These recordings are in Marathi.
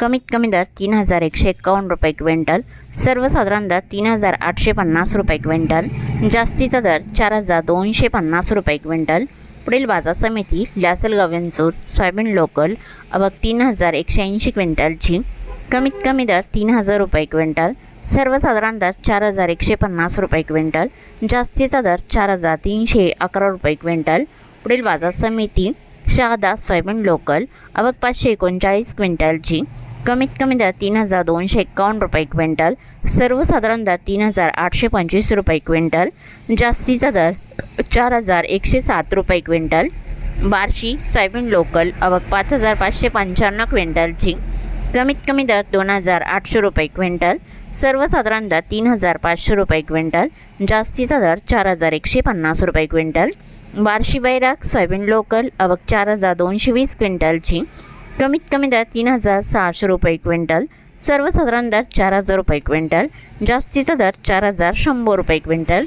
कमीत कमी दर तीन हजार एकशे एकावन्न रुपये क्विंटल सर्वसाधारण दर तीन हजार आठशे पन्नास रुपये क्विंटल जास्तीचा दर चार हजार दोनशे पन्नास रुपये क्विंटल. पुढील बाजार समिती लासलगाव यांचूर सोयाबीन लोकल आवक तीन हजार एकशे ऐंशी क्विंटलची. कमीत कमी दर तीन हजार रुपये क्विंटल सर्वसाधारण दर चार हजार एकशे पन्नास रुपये क्विंटल जास्तीचा दर चार हजार तीनशे अकरा रुपये क्विंटल. पुढील बाजार समिती शहादा सोयाबीन लोकल आवक पाचशे एकोणचाळीस क्विंटलची. कमीत कमी दर तीन हजार दोनशे एकावन्न रुपये क्विंटल सर्वसाधारण दर तीन हजार आठशे पंचवीस रुपये क्विंटल जास्तीचा दर चार हजार एकशे सात रुपये क्विंटल बार्शी सोयाबीन लोकल अवक पाच हजार पाचशे पंच्याण्णव क्विंटलची कमीत कमी दर दोन हजार आठशे रुपये क्विंटल सर्वसाधारण दर तीन हजार पाचशे रुपये क्विंटल जास्तीचा दर चार हजार एकशे पन्नास रुपये quintal Barshi Bairag soybean local अवक चार हजार दोनशे वीस क्विंटलची कमीत कमी दर तीन हजार सहाशे रुपये क्विंटल सर्वसाधारण दर चार हजार रुपये क्विंटल जास्तीचा दर चार हजार शंभर रुपये quintal.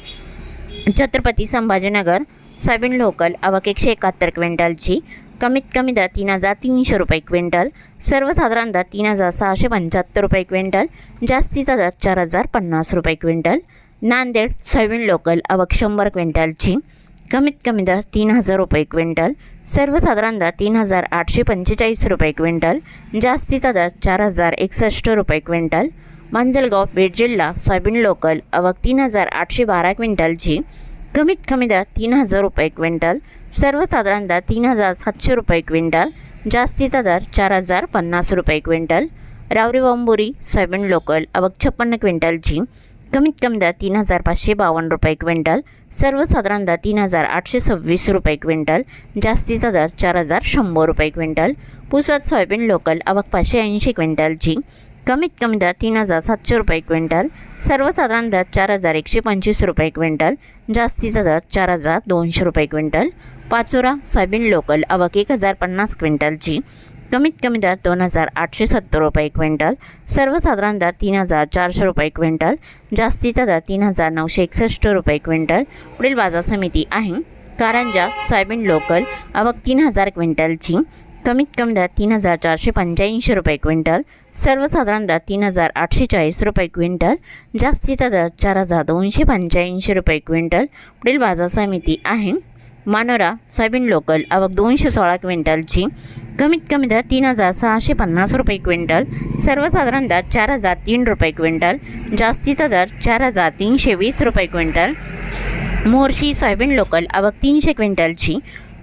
Chhatrapati Sambhajinagar soybean local आवक एकशे एकाहत्तर क्विंटलची कमीत कमी दर तीन हजार तीनशे रुपये क्विंटल सर्वसाधारण दर तीन हजार सहाशे पंच्याहत्तर रुपये क्विंटल जास्तीचा दर चार हजार पन्नास रुपये क्विंटल. नांदेड सोयाबीन लोकल आवक शंभर क्विंटलची कमीत कमी दर तीन हजार रुपये क्विंटल सर्वसाधारण दर तीन हजार आठशे पंचेचाळीस रुपये क्विंटल जास्तीचा दर चार हजार एकसष्ट रुपये क्विंटल. मांजलगाव बीड जिल्हा सोयाबीन लोकल आवक तीन हजार आठशे बारा क्विंटलची कमीत कमी दर तीन हजार रुपये क्विंटल सर्वसाधारण दर तीन हजार सातशे रुपये क्विंटल जास्तीचा दर चार हजार पन्नास रुपये क्विंटल. रावरी बंबुरी सोयाबीन लोकल आवक छप्पन्न क्विंटलची कमीत कमी दर तीन हजार पाचशे बावन्न रुपये क्विंटल सर्वसाधारण दर तीन हजार आठशे सव्वीस रुपये क्विंटल जास्तीचा दर चार हजार शंभर रुपये क्विंटल पुसद सोयाबीन लोकल आवक पाचशे ऐंशी क्विंटलची कमीत कमी दर तीन हजार सातशे रुपये क्विंटल सर्वसाधारण दर चार हजार एकशे पंचवीस रुपये क्विंटल जास्तीचा दर चार हजार दोनशे रुपये क्विंटल पाचोरा सोयाबीन लोकल आवक एक हजार पन्नास क्विंटलची कमीत कमी दर दोन हजार आठशे सत्तर रुपये क्विंटल सर्वसाधारण दर तीन हजार चारशे रुपये क्विंटल जास्तीचा दर तीन हजार नऊशे एकसष्ट रुपये क्विंटल. पुढील बाजार समिती आहे कारंजा सोयाबीन लोकल आवक तीन हजार क्विंटलची कमीत कमी दर तीन हजार चारशे पंच्याऐंशी रुपये क्विंटल सर्वसाधारण दर तीन हजार आठशे चाळीस रुपये क्विंटल जास्तीचा दर चार हजार दोनशे पंच्याऐंशी रुपये क्विंटल. पुढील बाजार समिती आहे मानोरा सोयाबीन लोकल आवक दोनशे सोळा क्विंटलची कमीत कमी दर तीन हजार सहाशे पन्नास रुपये क्विंटल सर्वसाधारण दर चार हजार तीन रुपये क्विंटल जास्तीचा दर चार हजार तीनशे वीस रुपये क्विंटल. मोर्शी सोयाबीन लोकल आवक तीनशे क्विंटलची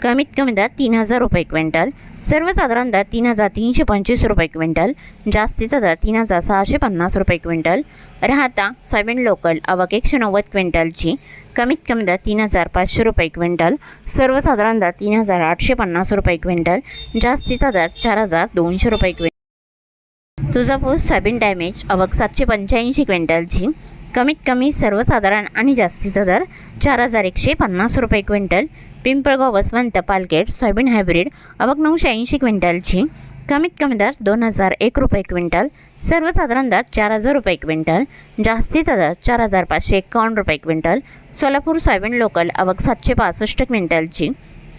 कमीत कमी दर तीन हजार रुपये क्विंटल. सर्वसाधारण दर तीन हजार तीनशे पंचवीस रुपये क्विंटल. जास्तीचा दर तीन हजार सहाशे पन्नास रुपये क्विंटल. राहता सोयाबीन लोकल आवक एकशे नव्वद क्विंटलची. कमीत कमी दर तीन हजार पाचशे रुपये क्विंटल. सर्वसाधारण दर तीन हजार आठशे पन्नास रुपये क्विंटल. जास्तीचा दर चार हजार दोनशे रुपये क्विंटल. तुळजापूर सोयाबीन डॅमेज आवक सातशे पंच्याऐंशी क्विंटलची. कमीत कमी सर्वसाधारण आणि जास्तीचा दर चार हजार एकशे पन्नास रुपये क्विंटल. पिंपळगाव वसवंत पालकेट सोयाबीन हायब्रिड अवक नऊशे ऐंशी क्विंटलची कमीत कमी दर दोन हजार एक रुपये क्विंटल सर्वसाधारण दर चार हजार रुपये क्विंटल जास्तीचा दर चार हजार पाचशे एकावन्न रुपये क्विंटल सोलापूर सोयाबीन लोकल आवक सातशे पासष्ट क्विंटलची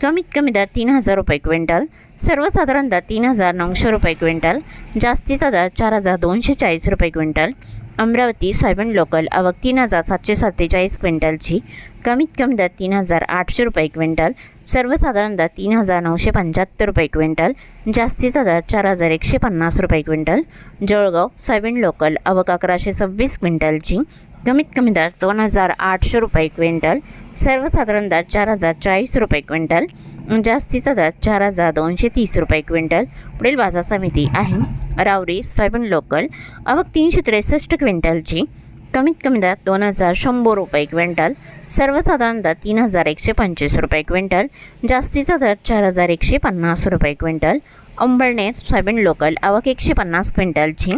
कमीत कमी दर तीन हजार रुपये क्विंटल सर्वसाधारण दर तीन हजार नऊशे रुपये क्विंटल जास्तीचा दर चार हजार दोनशे चाळीस रुपये क्विंटल अमरावती सायबन लोकल आवक तीन हजार सातशे सत्तेचाळीस क्विंटलची कमीत कमी दर तीन हजार आठशे रुपये क्विंटल सर्वसाधारण दर तीन हजार नऊशे पंच्याहत्तर रुपये क्विंटल जास्तीचा दर चार हजार एकशे पन्नास रुपये क्विंटल जळगाव सोयाबीन लोकल आवक अकराशे सव्वीस क्विंटलची कमीत कमी दर दोन हजार आठशे रुपये क्विंटल सर्वसाधारण दर चार हजार चाळीस रुपये क्विंटल म्हणजे जास्तीचा दर चार हजार दोनशे तीस रुपये क्विंटल. पुढील बाजार समिती आहे. रावरी सोयाबीन लोकल. आवक तीनशे त्रेसष्ट क्विंटलची. कमीत कमी दर दोन हजार शंभर रुपये क्विंटल. सर्वसाधारण दर तीन हजार एकशे पंचवीस रुपये क्विंटल. जास्तीचा दर चार हजार एकशे पन्नास रुपये क्विंटल. अंबळनेर सोयाबीन लोकल आवक एकशे पन्नास क्विंटलची.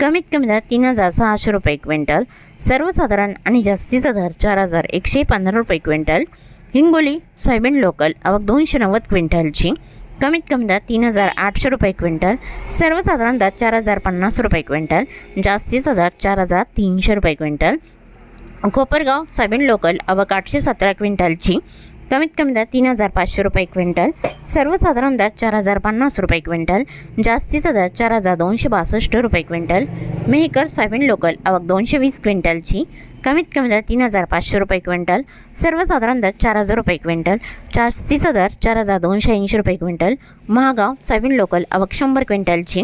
कमीत कमी दर तीन हजार सहाशे रुपये क्विंटल. सर्वसाधारण आणि जास्तीचा दर चार हजार एकशे पंधरा रुपये क्विंटल. हिंगोली सोयाबीन लोकल आवक दोनशे नव्वद क्विंटलची. कमीत कमी दर तीन हजार आठशे रुपये क्विंटल. सर्वसाधारण दर चार हजार पन्नास रुपये क्विंटल. जास्तीचा दर चार हजार तीनशे रुपये क्विंटल. कोपरगाव सोयाबीन लोकल आवक आठशे सतरा क्विंटलची. कमीत कमी दर तीन हजार पाचशे रुपये क्विंटल. सर्वसाधारण दर चार हजार पन्नास रुपये क्विंटल. जास्तीचा दर चार हजार दोनशे बासष्ट रुपये क्विंटल. मेहकर सोयाबीन लोकल आवक दोनशे वीस क्विंटलची. कमीत कमी दर तीन हजार पाचशे रुपये क्विंटल सर्वसाधारण दर चार हजार रुपये क्विंटल जास्तीचा दर चार हजार दोनशे ऐंशी रुपये क्विंटल महागाव सोयाबीन लोकल आवक शंभर क्विंटलची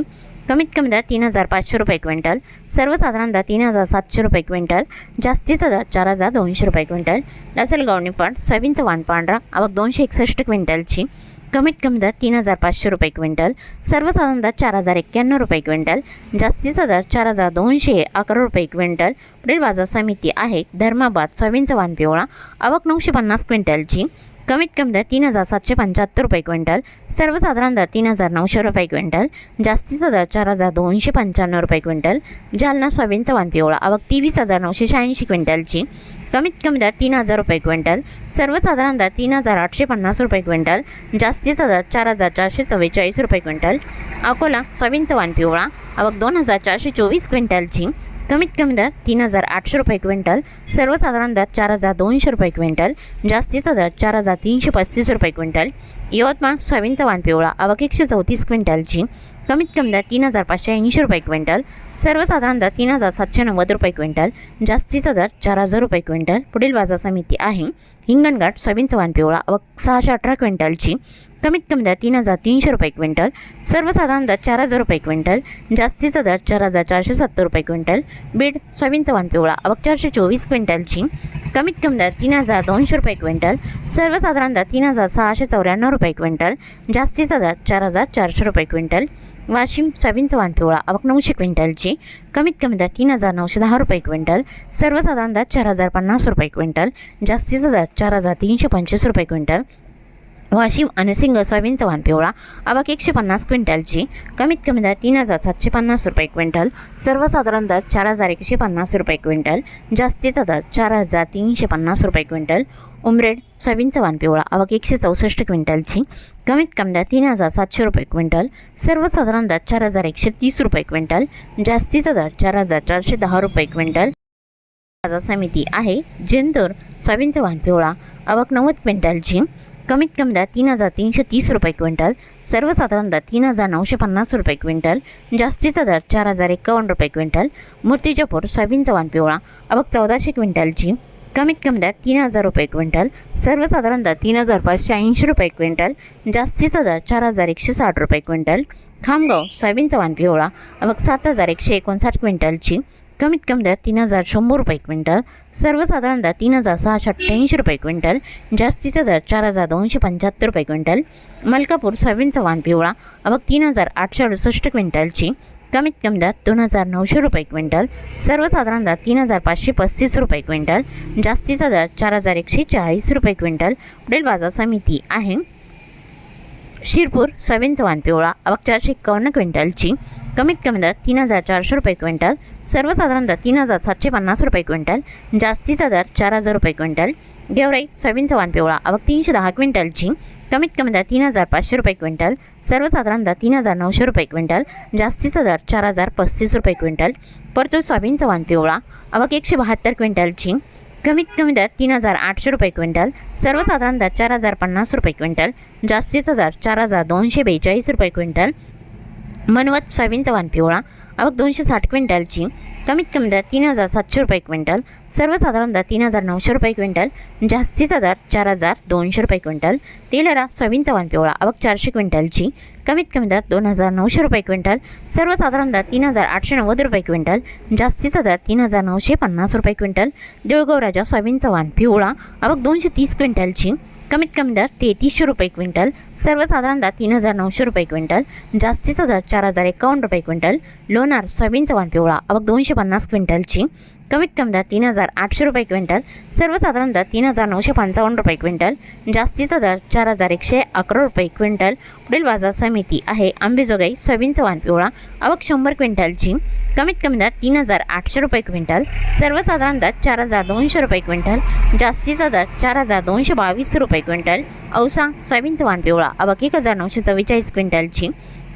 कमीत कमी दर तीन हजार पाचशे रुपये क्विंटल सर्वसाधारण दर तीन हजार सातशे रुपये क्विंटल जास्तीचा दर चार हजार दोनशे रुपये क्विंटल लासलगाव निपाड सोयाबीनचं वाण पांढरा आवक दोनशे एकसष्ट क्विंटलची कमीत कमी दर तीन हजार पाचशे रुपये क्विंटल सर्वसाधारण दर चार हजार एक्क्याण्णव रुपये क्विंटल जास्तीचा दर चार हजार दोनशे अकरा रुपये क्विंटल. पुढील बाजार समिती आहे धर्माबाद सोयाबीनचा वाण पिवळा आवक नऊशे पन्नास क्विंटलची. कमीत कमी दर तीन हजार सातशे पंच्याहत्तर रुपये क्विंटल सर्वसाधारण दर तीन हजार नऊशे रुपये क्विंटल जास्तीचा दर चार हजार दोनशे पंच्याण्णव रुपये क्विंटल. जालना सोयाबीनचा वाण पिवळा आवक तेवीस हजार नऊशे शहाऐंशी क्विंटलची. कमीत कमी दर तीन हजार रुपये क्विंटल सर्वसाधारण दर तीन हजार आठशे पन्नास रुपये क्विंटल जास्तीचा दर चार हजार चारशे चव्वेचाळीस रुपये क्विंटल. अकोला सोयाबीनचा वाण पिवळा आवक दोन हजार चारशे चोवीस क्विंटलची कमीत कमी दर तीन हजार आठशे रुपये क्विंटल सर्वसाधारण दर चार हजार दोनशे रुपये क्विंटल जास्तीचा दर चार हजार तीनशे पस्तीस रुपये क्विंटल. यवतमाळ सोयाबीनचा वाण पिवळा आवक एकशे चौतीस क्विंटलची कमीत कमी दर तीन हजार पाचशे ऐंशी रुपये क्विंटल सर्वसाधारण दर तीन हजार सातशे नव्वद रुपये क्विंटल जास्तीचा दर चार हजार रुपये क्विंटल. पुढील बाजार समिती आहे. हिंगणघाट सोयाबीन चव्हाण पिवळा व सहाशे अठरा क्विंटलची. कमीत कमी दर तीन हजार तीनशे रुपये क्विंटल सर्वसाधारण दर चार हजार रुपये क्विंटल जास्तीचा दर चार हजार चारशे सत्तर रुपये क्विंटल. बीड सोयाबीन चव्हाण पिवळा आवक चारशे चोवीस क्विंटलची. कमीत कमी दर तीन हजार दोनशे रुपये क्विंटल सर्वसाधारण दर तीन हजार सहाशे चौऱ्याण्णव रुपये क्विंटल जास्तीचा दर चार हजार चारशे रुपये क्विंटल. वाशिम सोयाबीन चवान पिवळा आवक नऊशे क्विंटलची कमीत कमी दर तीन हजार नऊशे दहा रुपये क्विंटल. सर्वसाधारण दर चार हजार पन्नास रुपये क्विंटल. जास्तीचा दर चार हजार तीनशे पंचवीस रुपये क्विंटल. वाशिम आणि सिंगल सोयाबीन चवान पिवळा आवक एकशे पन्नास क्विंटलची कमीत कमी दर तीन हजार सातशे पन्नास रुपये क्विंटल. सर्वसाधारण दर चार हजार एकशे पन्नास रुपये क्विंटल. जास्तीचा दर चार हजार तीनशे पन्नास रुपये क्विंटल. उमरेड सोयाबीनचा वाण पिवळा आवक एकशे चौसष्ट क्विंटलची कमीत कमी दर तीन हजार सातशे रुपये क्विंटल सर्वसाधारण दर चार हजार एकशे तीस रुपये क्विंटल जास्तीचा दर चार हजार चारशे दहा रुपये क्विंटल. बाजार समिती आहे जेंदूर सोयाबीनचा वान पिवळा आवक नव्वद क्विंटलची कमीत कमी दर तीन हजार तीनशे तीस रुपये क्विंटल सर्वसाधारण दर तीन हजार नऊशे पन्नास रुपये क्विंटल जास्तीचा दर चार हजार एकावन्न रुपये क्विंटल. मूर्तिजापूर सोयाबीनचा वाण पिवळा आवक चौदाशे क्विंटलची कमीत कमी दर तीन हजार रुपये क्विंटल सर्वसाधारण दर तीन हजार पाचशे ऐंशी रुपये क्विंटल जास्तीचा दर चार हजार एकशे साठ रुपये क्विंटल खामगाव सोयाबीनचा वाण पिवळा मग सात हजार एकशे एकोणसाठ क्विंटलची कमीत कमी दर तीन हजार शंभर रुपये क्विंटल सर्वसाधारण दर तीन हजार सहाशे अठ्ठ्याऐंशी रुपये क्विंटल जास्तीचा दर चार हजार दोनशे पंच्याहत्तर रुपये क्विंटल मलकापूर सोयाबीनचा वाण पिवळा मग तीन हजार आठशे अडुसष्ट क्विंटलची कमीत कमी दर दोन हजार नऊशे रुपये क्विंटल सर्वसाधारण दर तीन हजार पाचशे पस्तीस रुपये क्विंटल जास्तीचा दर चार हजार एकशे चाळीस रुपये क्विंटल. पुढील बाजार समिती आहे. शिरपूर सोयाबीन वाण पिवळा आवक चारशे एकावन्न क्विंटलची. कमीत कमी दर तीन हजार चारशे रुपये क्विंटल सर्वसाधारण दर तीन हजार सातशे पन्नास रुपये क्विंटल जास्तीचा दर चार हजार रुपये क्विंटल. गेवराई सोयाबीनचा वाण पिवळा. आवक तीनशे दहा क्विंटल झिंग कमीत कमी दर तीन हजार पाचशे रुपये क्विंटल सर्वसाधारण दर तीन हजार नऊशे रुपये क्विंटल जास्तीचा दर चार हजार पस्तीस रुपये क्विंटल. परतूर सोयाबीनचा वाण पिवळा. आवक एकशे बहात्तर क्विंटल झिंग कमीत कमी दर तीन हजार आठशे रुपये क्विंटल सर्वसाधारण दर चार हजार पन्नास रुपये क्विंटल जास्तीचा दर चार हजार दोनशे बेचाळीस रुपये क्विंटल. मनवत सोयाबीनचा वाण पिवळा. आवक दोनशे साठ क्विंटलची कमीत कमी दर तीन हजार सातशे रुपये क्विंटल सर्वसाधारण दर तीन हजार नऊशे रुपये क्विंटल जास्तीचा दर चार हजार दोनशे रुपये क्विंटल तेलरा सोयाबीनचा वाण पिवळा आवक चारशे क्विंटलची कमीत कमी दर दोन हजार नऊशे रुपये क्विंटल सर्वसाधारण दर तीन हजार आठशे नव्वद रुपये क्विंटल जास्तीचा दर तीन हजार नऊशे पन्नास रुपये क्विंटल देऊळगाव राजा सोयाबीनचा वाण पिवळा आवक दोनशे तीस क्विंटलची कमीत कमी दर तेहतीसशे रुपये क्विंटल सर्वसाधारणतः तीन हजार नऊशे रुपये क्विंटल जास्तीचा दर चार हजार एकावन्न रुपये क्विंटल लोणार सोयाबीनचा वाण पिवळा अवघ दोनशे पन्नास क्विंटलची कमीत कमी दर तीन हजार आठशे रुपये क्विंटल सर्वसाधारण दर तीन हजार नऊशे पंचावन्न रुपये क्विंटल जास्तीचा दर चार हजार एकशे अकरा रुपये क्विंटल. पुढील बाजार समिती आहे आंबेजोगाई सोयाबीनचा वाण पिवळा अवघ शंभर क्विंटलची कमीत कमी दर तीन हजार आठशे रुपये क्विंटल सर्वसाधारण दर चार हजार दोनशे रुपये क्विंटल जास्तीचा दर चार हजार दोनशे बावीस रुपये क्विंटल. औसा सोयाबीनचा वाण पिवळा अवघ एक हजार नऊशे चव्वेचाळीस क्विंटलची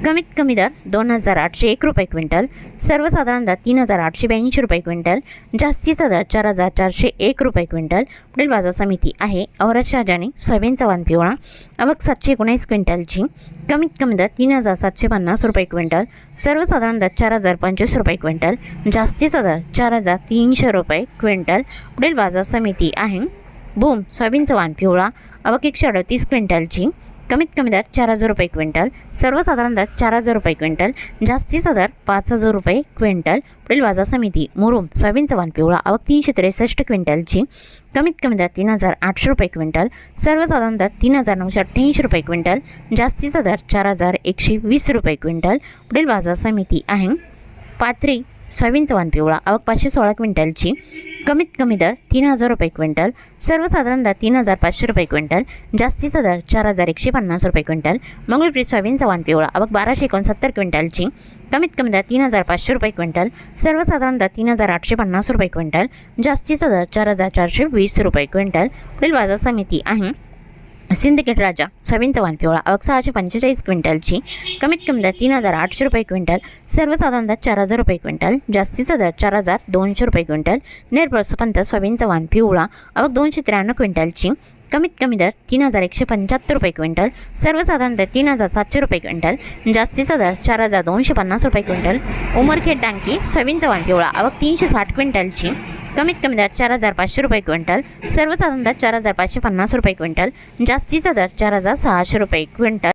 कमीत कमी दर दोन हजार आठशे एक रुपये क्विंटल सर्वसाधारण दर तीन हजार आठशे ब्याऐंशी रुपये क्विंटल जास्तीचा दर चार हजार चारशे एक रुपये क्विंटल. पुढील बाजार समिती आहे औरत शहाजाने सोयाबीनचा वान पिवळा अवघ सातशे एकोणीस क्विंटलची कमीत कमी दर तीन हजार सातशे पन्नास रुपये क्विंटल सर्वसाधारण दर चार हजार पंचवीस रुपये क्विंटल जास्तीचा दर चार हजार तीनशे रुपये क्विंटल. पुढील बाजार समिती आहे बूम सोयाबीनचा वान पिवळा अवघ एकशे अडतीस क्विंटलची कमीत कमी दर चार हजार रुपये क्विंटल सर्वसाधारण दर चार हजार रुपये क्विंटल जास्तीचा दर पाच हजार रुपये क्विंटल. पुढील बाजार समिती मुरुम सोयाबीनचा वाण पिवळा अवघ तीनशे त्रेसष्ट क्विंटलची. कमीत कमी दर तीन हजार आठशे रुपये क्विंटल सर्वसाधारण दर तीन हजार नऊशे अठ्ठ्याऐंशी रुपये क्विंटल जास्तीचा दर चार हजार एकशे वीस रुपये क्विंटल. पुढील बाजार समिती आहे पाथरी सोयाबीनचा वाण पिवळा आवक पाचशे सोळा क्विंटलची. कमीत कमी दर तीन हजार रुपये क्विंटल. सर्वसाधारण दर तीन हजार पाचशे रुपये क्विंटल. जास्तीचा दर चार हजार एकशे पन्नास रुपये क्विंटल. मंगळप्रीत सोयाबीनचा वाण पिवळा आवक बाराशे एकोणसत्तर क्विंटलची. कमीत कमी दर तीन हजार पाचशे रुपये क्विंटल. सर्वसाधारण दर तीन हजार आठशे पन्नास रुपये क्विंटल. जास्तीचा दर चार हजार चारशे वीस रुपये क्विंटल. पुढील बाजार समिती आहे. सिंदखेड राजा सविंतवान पिवळा अवघ सहाशे पंचेचाळीस क्विंटलची कमीत कमी दर तीन हजार आठशे रुपये क्विंटल सर्वसाधारण दर चार हजार रुपये क्विंटल जास्तीचा दर चार हजार दोनशे रुपये क्विंटल निर्बळसपंत सोयाबीनचा पिवळा अवघ दोनशे त्र्याण्णव क्विंटलची कमीत कमी दर तीन हजार एकशे पंच्याहत्तर रुपये क्विंटल सर्वसाधारण दर तीन हजार सातशे रुपये क्विंटल जास्तीचा दर चार हजार दोनशे पन्नास रुपये क्विंटल उमरखेड टांकी सोयाबीनचा वाण पिवळा आवक तीनशे साठ क्विंटलची कमीत कमी दर चार हजार पाचशे रुपये क्विंटल सर्वसाधारण दर चार हजार पाचशे पन्नास रुपये क्विंटल जास्तीचा दर चार हजार सहाशे रुपये क्विंटल.